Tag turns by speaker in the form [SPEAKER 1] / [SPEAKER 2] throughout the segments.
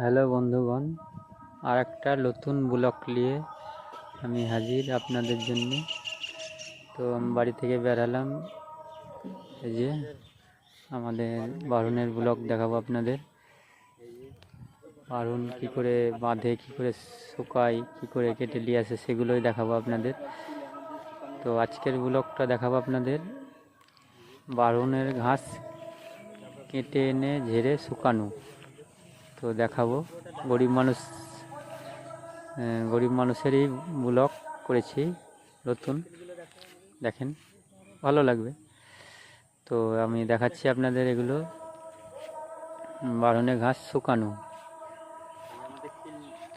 [SPEAKER 1] Hello বন্ধুগণ আর একটা নতুন ব্লগ নিয়ে আমি হাজির আপনাদের জন্য। তো আমি বাড়ি থেকে বেরালাম এই যে আমাদের বারুনের ব্লগ দেখাবো আপনাদের। বারুন কী করে বাঁধে, কী করে শুকায়, কী করে কেটে নিয়ে আসে সেগুলোই দেখাবো আপনাদের। তো আজকের ব্লগটা দেখাবো আপনাদের। বারুনের ঘাস কেটে এনে ঝেড়ে শুকানো। তো দেখাবো। গরিব মানুষ গরিব মানুষেরই ব্লগ করেছি নতুন। দেখেন, ভালো লাগবে। তো আমি দেখাচ্ছি আপনাদের এগুলো। বারণে ঘাস শুকানো।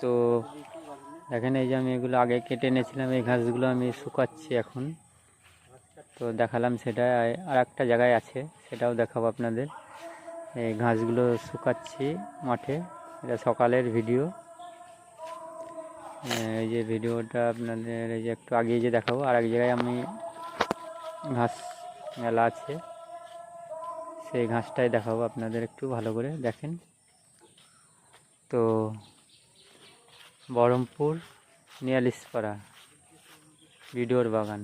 [SPEAKER 1] তো দেখেন, এই যে আমি এগুলো আগে কেটে এনেছিলাম, এই ঘাসগুলো আমি শুকাচ্ছি এখন। তো দেখালাম সেটা, আর একটা জায়গায় আছে, সেটাও দেখাবো আপনাদের। এই ঘাসগুলো শুকাচ্ছি মাঠে। এটা সকালের ভিডিও। এই যে ভিডিওটা আপনাদের এই যে একটু আগে যে দেখাবো আর এক জায়গায় আমি ঘাস মেলা আছে। সেই ঘাসটাই দেখাবো আপনাদের একটু ভালো করে, দেখেন। তো, বহরমপুর নিয়ালিসপাড়া ভিডিওর বাগান।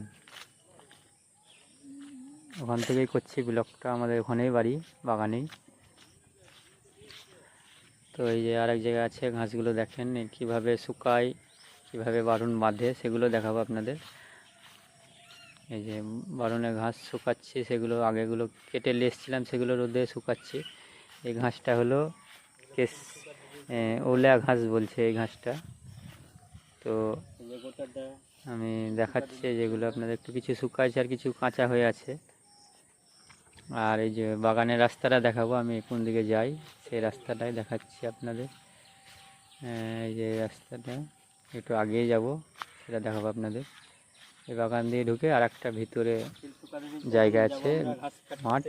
[SPEAKER 1] ওখান থেকেই করছি ব্লগটা, আমাদের ওখানেই বাড়ি, বাগানেই। তো এই যে আরেক জায়গায় আছে, ঘাসগুলো দেখেন কীভাবে শুকায়, কীভাবে বারুন বাঁধে, সেগুলো দেখাবো আপনাদের। এই যে বারুনে ঘাস শুকাচ্ছি, সেগুলো আগেগুলো কেটে নিয়ে এসেছিলাম সেগুলো রোদে শুকাচ্ছি। এই ঘাসটা হলো কেস ওলা ঘাস বলছে এই ঘাসটা। তো আমি দেখাচ্ছি যেগুলো আপনাদের একটু কিছু শুকাইছে আর কিছু কাঁচা হয়ে আছে। আর এই যে বাগানের রাস্তাটা দেখাবো আমি কোন দিকে যাই সেই রাস্তাটাই দেখাচ্ছি আপনাদের। এই যে রাস্তাটা একটু আগিয়ে যাব সেটা দেখাবো আপনাদের। এই বাগান দিয়ে ঢুকে আর একটা ভিতরে জায়গা আছে মাঠ।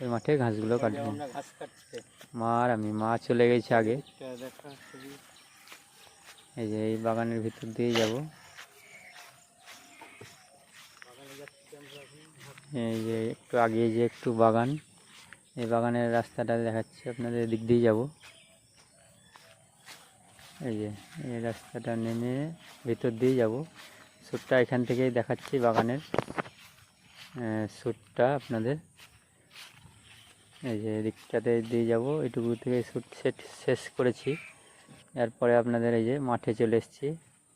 [SPEAKER 1] ওই মাঠে ঘাসগুলো কাটবো।
[SPEAKER 2] ঘাস কাটছে
[SPEAKER 1] মা আর আমি মা চলে গেছে আগে। এই যে এই বাগানের ভিতর দিয়ে যাব। এই যে একটু আগে যে একটু বাগান, এই বাগানের রাস্তাটা দেখাচ্ছি, আপনাদের এদিক দিয়ে যাব। এই যে, এই রাস্তাটা নেমে ভিতর দিয়ে যাব। শ্যুটটা এখান থেকেই দেখাচ্ছি বাগানের। শ্যুটটা আপনাদের, এই যে এদিকটাতে দিয়ে যাব। এটুকু থেকে শ্যুট সেট শেষ করেছি। এরপরে আপনাদের এই যে মাঠে চলে এসেছি।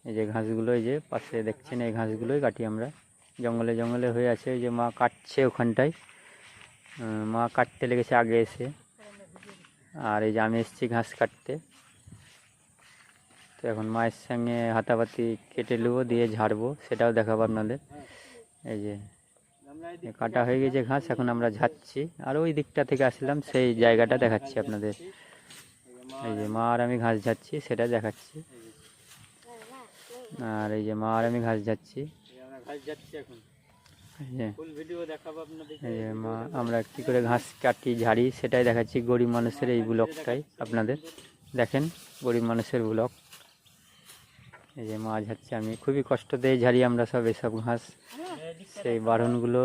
[SPEAKER 1] এই যে ঘাসগুলো, এই যে পাশে দেখছেন এই ঘাসগুলোই কাটি আমরা। জঙ্গলে জঙ্গলে হয়ে আছে যে মা কাটছে ওখানটায়। মা কাটতে লেগেছে আগে এসে। আর এই যে আমি এসেছি ঘাস কাটতে। তো এখন মায়ের সঙ্গে হাতাপাতি কেটে নেব, দিয়ে ঝাড়বো, সেটাও দেখাবো আপনাদের। এই যে কাটা হয়ে গেছে ঘাস, এখন আমরা ঝাড়ছি। আর ওই দিকটা থেকে আসলাম, সেই জায়গাটা দেখাচ্ছি আপনাদের। এই যে মা আর আমি ঘাস ঝাড়ছি, সেটা দেখাচ্ছি। আর এই যে মা আর আমি ঘাস ঝাড়ছি।
[SPEAKER 2] ঘাস যাচ্ছি এখন।
[SPEAKER 1] এই যে
[SPEAKER 2] ফুল ভিডিও দেখাবো আপনাদের
[SPEAKER 1] এই যে মা আমরা কী করে ঘাস কাটি ঝাড়ি সেটাই দেখাচ্ছি গরিব মানুষের এই ব্লগটাই আপনাদের। দেখেন গরিব মানুষের ব্লগ এই যে মা ঝাড়ছি আমি। খুবই কষ্ট দিয়ে ঝাড়ি আমরা সব এসব ঘাস। সেই বারণগুলো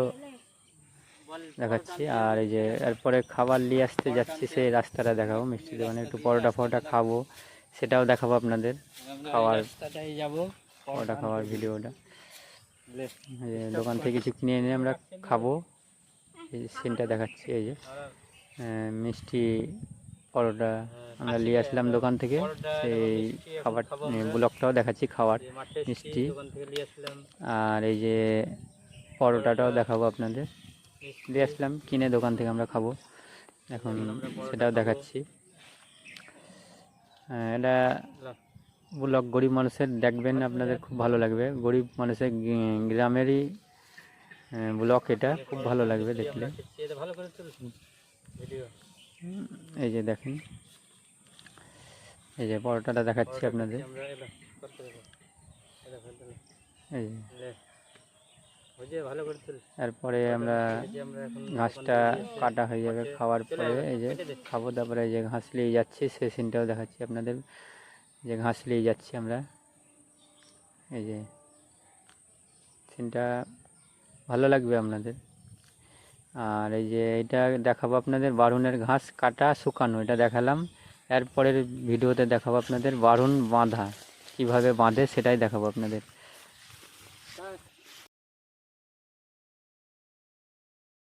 [SPEAKER 1] দেখাচ্ছি। আর এই যে এরপরে খাবার নিয়ে আসতে যাচ্ছি সেই রাস্তাটা দেখাবো। মিষ্টি দোকানে একটু পরোটা ফরোটা খাব সেটাও দেখাবো আপনাদের। খাওয়ার
[SPEAKER 2] যাব
[SPEAKER 1] পরোটা খাওয়ার ভিডিওটা। দোকান থেকে কিছু কিনে এনে আমরা খাব। এই সিনটা দেখাচ্ছি এই যে। মিষ্টি পরোটা আমরা নিয়ে আসলাম দোকান থেকে। সেই খাবার ব্লকটাও দেখাচ্ছি খাবার মিষ্টি। আর এই যে পরোটাটাও দেখাবো আপনাদের। নিয়ে আসলাম কিনে দোকান থেকে আমরা খাব। এখন সেটাও দেখাচ্ছি। এটা ব্লগ গরিব মানুষের দেখবেন আপনাদের খুব ভালো লাগবে। গরিব মানুষের গ্রামেরই ব্লগ এটা, খুব ভালো লাগবে দেখলে। এই যে দেখেন, এই যে পরোটাটা দেখাচ্ছি আপনাদের। এই এরপরে আমরা ঘাসটা কাটা হয়ে যাবে খাওয়ার পরে, এই যে খাব, তারপরে এই যে ঘাস নিয়ে যাচ্ছি, সেই সিনটাও দেখাচ্ছি আপনাদের। যে ঘাস নিয়ে যাচ্ছি আমরা। এই যে সিনটা ভালো লাগবে আপনাদের। আর এই যে এটা দেখাবো আপনাদের বারুনের ঘাস কাটা শুকানো, এটা দেখালাম। এরপরের ভিডিওতে দেখাবো আপনাদের বারুন বাঁধা, কীভাবে বাঁধে সেটাই দেখাবো আপনাদের।